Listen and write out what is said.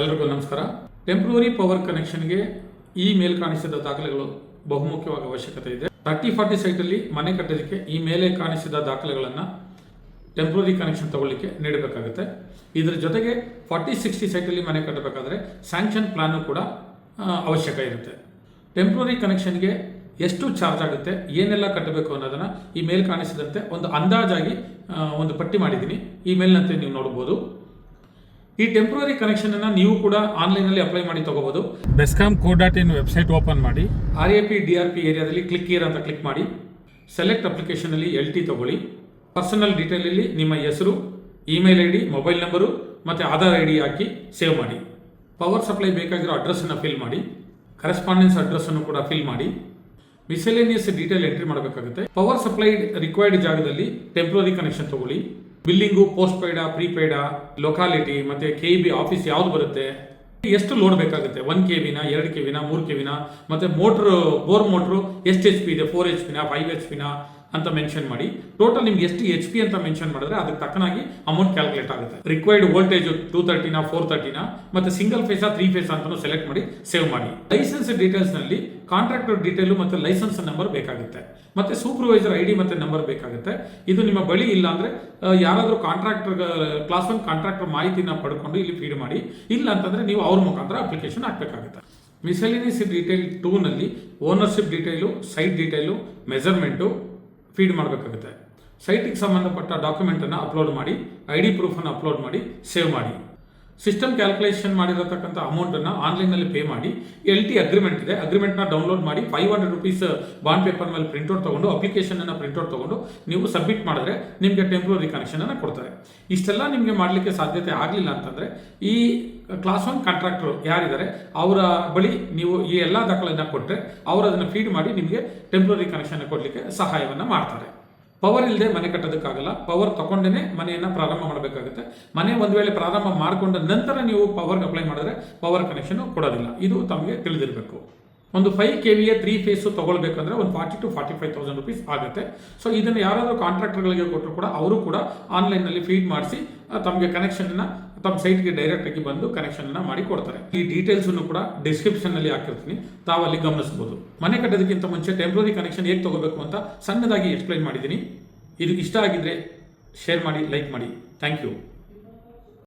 ಎಲ್ರಿಗೂ ನಮಸ್ಕಾರ. Temporary power ಕನೆಕ್ಷನ್ಗೆ ಈ ಮೇಲ್ ಕಾಣಿಸಿದ ದಾಖಲೆಗಳು ಬಹುಮುಖ್ಯವಾದ ಅವಶ್ಯಕತೆ ಇದೆ. ತರ್ಟಿ ಫಾರ್ಟಿ ಸೈಟಲ್ಲಿ ಮನೆ ಕಟ್ಟೋದಕ್ಕೆ ಈ ಮೇಲೆ ಕಾಣಿಸಿದ ದಾಖಲೆಗಳನ್ನು ಟೆಂಪ್ರವರಿ ಕನೆಕ್ಷನ್ ತಗೊಳ್ಳಿಕ್ಕೆ ನೀಡಬೇಕಾಗುತ್ತೆ. ಇದರ ಜೊತೆಗೆ ಫಾರ್ಟಿ ಸಿಕ್ಸ್ಟಿ ಸೈಟಲ್ಲಿ ಮನೆ ಕಟ್ಟಬೇಕಾದ್ರೆ ಸ್ಯಾಂಕ್ಷನ್ ಪ್ಲಾನು ಕೂಡ ಅವಶ್ಯಕ ಇರುತ್ತೆ. ಟೆಂಪ್ರವರಿ ಕನೆಕ್ಷನ್ಗೆ ಎಷ್ಟು ಚಾರ್ಜ್ ಆಗುತ್ತೆ, ಏನೆಲ್ಲ ಕಟ್ಟಬೇಕು ಅನ್ನೋದನ್ನು ಈ ಮೇಲ್ ಕಾಣಿಸಿದಂತೆ ಒಂದು ಅಂದಾಜಾಗಿ ಒಂದು ಪಟ್ಟಿ ಮಾಡಿದ್ದೀನಿ. ಈ ಮೇಲ್ನಂತೆ ನೀವು ನೋಡ್ಬೋದು. ಈ ಟೆಂಪ್ರರಿ ಅನ್ನ ನೀವು ಕೂಡ ಆನ್ಲೈನ್ ಅಲ್ಲಿ ಅಪ್ಲೈ ಮಾಡಿ ತಗೋಬಹುದು BESCOM co dot in website open ಮಾಡಿ. R A P D R P ಏರಿಯಾದಲ್ಲಿ ಕ್ಲಿಕ್ ಇಯರ್ ಅಂತ ಕ್ಲಿಕ್ ಮಾಡಿ. ಸೆಲೆಕ್ಟ್ ಅಪ್ಲಿಕೇಶನ್ ಅಲ್ಲಿ ಎಲ್ ಟಿ ತಗೊಳ್ಳಿ. ಪರ್ಸನಲ್ ಡೀಟೇಲಲ್ಲಿ ನಿಮ್ಮ ಹೆಸರು email I D mobile number ಮತ್ತೆ ಆಧಾರ್ ಐ ಡಿ ಹಾಕಿ ಸೇವ್ ಮಾಡಿ. ಪವರ್ ಸಪ್ಲೈ ಬೇಕಾಗಿರೋ ಅಡ್ರೆಸ್ ಅನ್ನು ಫಿಲ್ ಮಾಡಿ. ಕರೆಸ್ಪಾಂಡೆನ್ಸ್ ಅಡ್ರೆಸ್ ಅನ್ನು ಕೂಡ ಫಿಲ್ ಮಾಡಿ. ಮಿಸೆಲೇನಿಯಸ್ ಡೀಟೇಲ್ ಎಂಟ್ರಿ ಮಾಡಬೇಕಾಗುತ್ತೆ. ಪವರ್ ಸಪ್ಲೈ ರಿಕ್ವೈರ್ಡ್ ಜಾಗದಲ್ಲಿ ಟೆಂಪ್ರರಿ ಕನೆಕ್ಷನ್ ತಗೊಳ್ಳಿ. ಬಿಲ್ಲಿಂಗು ಪೋಸ್ಟ್ ಪೇಡ ಪ್ರೀಪೇಡ, ಲೊಕಾಲಿಟಿ ಮತ್ತೆ ಕೆ ಬಿ ಆಫೀಸ್ ಯಾವ್ದು ಬರುತ್ತೆ? ಎಷ್ಟು ಲೋಡ್ ಬೇಕಾಗುತ್ತೆ? ಒನ್ ಕೆ ವಿನ, ಎರಡು ಕೆ ವಿನ, ಮೂರು ಕೆ ವಿನ, ಮತ್ತೆ ಮೋಟ್ರ್, ಬೋರ್ ಮೋಟ್ರು, ಎಷ್ಟು ಎಚ್ ಪಿ ಇದೆ? ಫೋರ್ ಎಚ್ ಪಿನ ಫೈವ್ ಎಚ್ ಪಿನ ಅಂತ ಮೆನ್ಷನ್ ಮಾಡಿ. ಟೋಟಲ್ ನಿಮ್ಗೆ ಎಷ್ಟು ಎಚ್ ಪಿ ಅಂತ ಮೆನ್ಷನ್ ಮಾಡಿದ್ರೆ ಅದಕ್ಕೆ ತಕ್ಕನಾಗಿ ಅಮೌಂಟ್ ಕ್ಯಾಲ್ಕುಲೇಟ್ ಆಗುತ್ತೆ. ರಿಕ್ವೈರ್ಡ್ ವೋಲ್ಟೇಜ್ ಟೂ ತರ್ಟಿನ ಫೋರ್ ತರ್ಟಿನ ಮತ್ತೆ ಸಿಂಗಲ್ ಫೇಸಾ ತ್ರೀ ಫೇಸ್ ಅಂತ ಸೆಲೆಕ್ಟ್ ಮಾಡಿ ಸೇವ್ ಮಾಡಿ. ಲೈಸೆನ್ಸ್ ಡೀಟೇಲ್ಸ್ನಲ್ಲಿ ಕಾಂಟ್ರಾಕ್ಟರ್ ಡೀಟೇಲು ಮತ್ತೆ ಲೈಸೆನ್ಸ್ ನಂಬರ್ ಬೇಕಾಗುತ್ತೆ. ಮತ್ತೆ ಸೂಪರ್ವೈಸರ್ ಐ ಡಿ ಮತ್ತೆ ನಂಬರ್ ಬೇಕಾಗುತ್ತೆ. ಇದು ನಿಮ್ಮ ಬಳಿ ಇಲ್ಲ ಅಂದ್ರೆ ಯಾರಾದರೂ ಯಾರಾದ್ರೂ ಕಾಂಟ್ರಾಕ್ಟರ್ ಕ್ಲಾಸ್ ಒನ್ ಕಾಂಟ್ರಾಕ್ಟರ್ ಮಾಹಿತಿನ ಪಡ್ಕೊಂಡು ಇಲ್ಲಿ ಫೀಡ್ ಮಾಡಿ. ಇಲ್ಲ ಅಂತಂದ್ರೆ ನೀವು ಅವ್ರ ಮುಖಾಂತರ ಅಪ್ಲಿಕೇಶನ್ ಹಾಕಬೇಕಾಗುತ್ತೆ. Miscellaneous detail ಟೂನಲ್ಲಿ ownership detail site detail measurement feed ಮಾಡಬೇಕಾಗುತ್ತೆ. ಸೈಟಿಗೆ ಸಂಬಂಧಪಟ್ಟ ಡಾಕ್ಯುಮೆಂಟನ್ನು ಅಪ್ಲೋಡ್ ಮಾಡಿ ಐ ಡಿ ಪ್ರೂಫನ್ನು ಅಪ್ಲೋಡ್ ಮಾಡಿ ಸೇವ್ ಮಾಡಿ. ಸಿಸ್ಟಮ್ ಕ್ಯಾಲ್ಕುಲೇಷನ್ ಮಾಡಿರತಕ್ಕಂಥ ಅಮೌಂಟನ್ನು ಆನ್ಲೈನಲ್ಲಿ ಪೇ ಮಾಡಿ ಎಲ್ ಟಿ ಅಗ್ರಿಮೆಂಟ್ ಇದೆ. ಅಗ್ರಿಮೆಂಟ್ನ ಡೌನ್ಲೋಡ್ ಮಾಡಿ five hundred rupees bond paper ಮೇಲೆ ಪ್ರಿಂಟ್ಔಟ್ ತಗೊಂಡು ಅಪ್ಲಿಕೇಶನನ್ನು ಪ್ರಿಂಟ್ಔಟ್ ತಗೊಂಡು, ನೀವು ಸಬ್ಮಿಟ್ ಮಾಡಿದ್ರೆ ನಿಮಗೆ ಟೆಂಪ್ರರಿ ಕನೆಕ್ಷನನ್ನು ಕೊಡ್ತಾರೆ. ಇಷ್ಟೆಲ್ಲ ನಿಮಗೆ ಮಾಡಲಿಕ್ಕೆ ಸಾಧ್ಯತೆ ಆಗಲಿಲ್ಲ ಅಂತಂದರೆ, ಈ ಕ್ಲಾಸ್ ಒನ್ ಕಾಂಟ್ರಾಕ್ಟರ್ ಯಾರಿದ್ದಾರೆ, ಅವರ ಬಳಿ ನೀವು ಈ ಎಲ್ಲ ದಾಖಲೆಯನ್ನು ಕೊಟ್ಟರೆ ಅವರು ಅದನ್ನು ಫೀಡ್ ಮಾಡಿ ನಿಮಗೆ ಟೆಂಪ್ರರಿ ಕನೆಕ್ಷನ್ ಕೊಡಲಿಕ್ಕೆ ಸಹಾಯವನ್ನು ಮಾಡ್ತಾರೆ. ಪವರ್ ಇಲ್ಲದೆ ಮನೆ ಕಟ್ಟೋದಕ್ಕಾಗಲ್ಲ. ಪವರ್ ತಗೊಂಡೇ ಮನೆಯನ್ನು ಪ್ರಾರಂಭ ಮಾಡಬೇಕಾಗುತ್ತೆ. ಮನೆ ಒಂದು ವೇಳೆ ಪ್ರಾರಂಭ ಮಾಡಿಕೊಂಡ ನಂತರ ನೀವು ಪವರ್ಗೆ ಅಪ್ಲೈ ಮಾಡಿದ್ರೆ ಪವರ್ ಕನೆಕ್ಷನ್ ಕೊಡೋದಿಲ್ಲ. ಇದು ತಮಗೆ ತಿಳಿದಿರಬೇಕು. ಒಂದು ಫೈವ್ ಕೆ ವಿಯ ತ್ರೀ ಫೇಸು ತಗೊಳ್ಬೇಕಂದ್ರೆ ಒಂದು forty to forty five thousand rupees ಆಗುತ್ತೆ. ಸೊ ಇದನ್ನು ಯಾರಾದರೂ ಕಾಂಟ್ರಾಕ್ಟರ್ಗಳಿಗೆ ಕೊಟ್ಟರು ಕೂಡ ಅವರು ಕೂಡ ಆನ್ಲೈನಲ್ಲಿ ಫೀಡ್ ಮಾಡಿಸಿ ತಮಗೆ ಕನೆಕ್ಷನ್ನ ತಮ್ಮ ಸೈಟ್ಗೆ ಡೈರೆಕ್ಟಾಗಿ ಬಂದು ಕನೆಕ್ಷನ್ನ ಮಾಡಿ ಕೊಡ್ತಾರೆ. ಈ ಡೀಟೇಲ್ಸನ್ನು ಕೂಡ ಡಿಸ್ಕ್ರಿಪ್ಷನ್ನಲ್ಲಿ ಹಾಕಿರ್ತೀನಿ. ತಾವು ಅಲ್ಲಿ ಗಮನಿಸಬಹುದು ಮನೆ ಕಟ್ಟೋದಕ್ಕಿಂತ ಮುಂಚೆ ಟೆಂಪ್ರರಿ ಕನೆಕ್ಷನ್ ಹೇಗೆ ತಗೋಬೇಕು ಅಂತ ಸಣ್ಣದಾಗಿ ಎಕ್ಸ್ಪ್ಲೈನ್ ಮಾಡಿದ್ದೀನಿ. ಇದು ಇಷ್ಟ ಆಗಿದ್ರೆ ಶೇರ್ ಮಾಡಿ ಲೈಕ್ ಮಾಡಿ. Thank you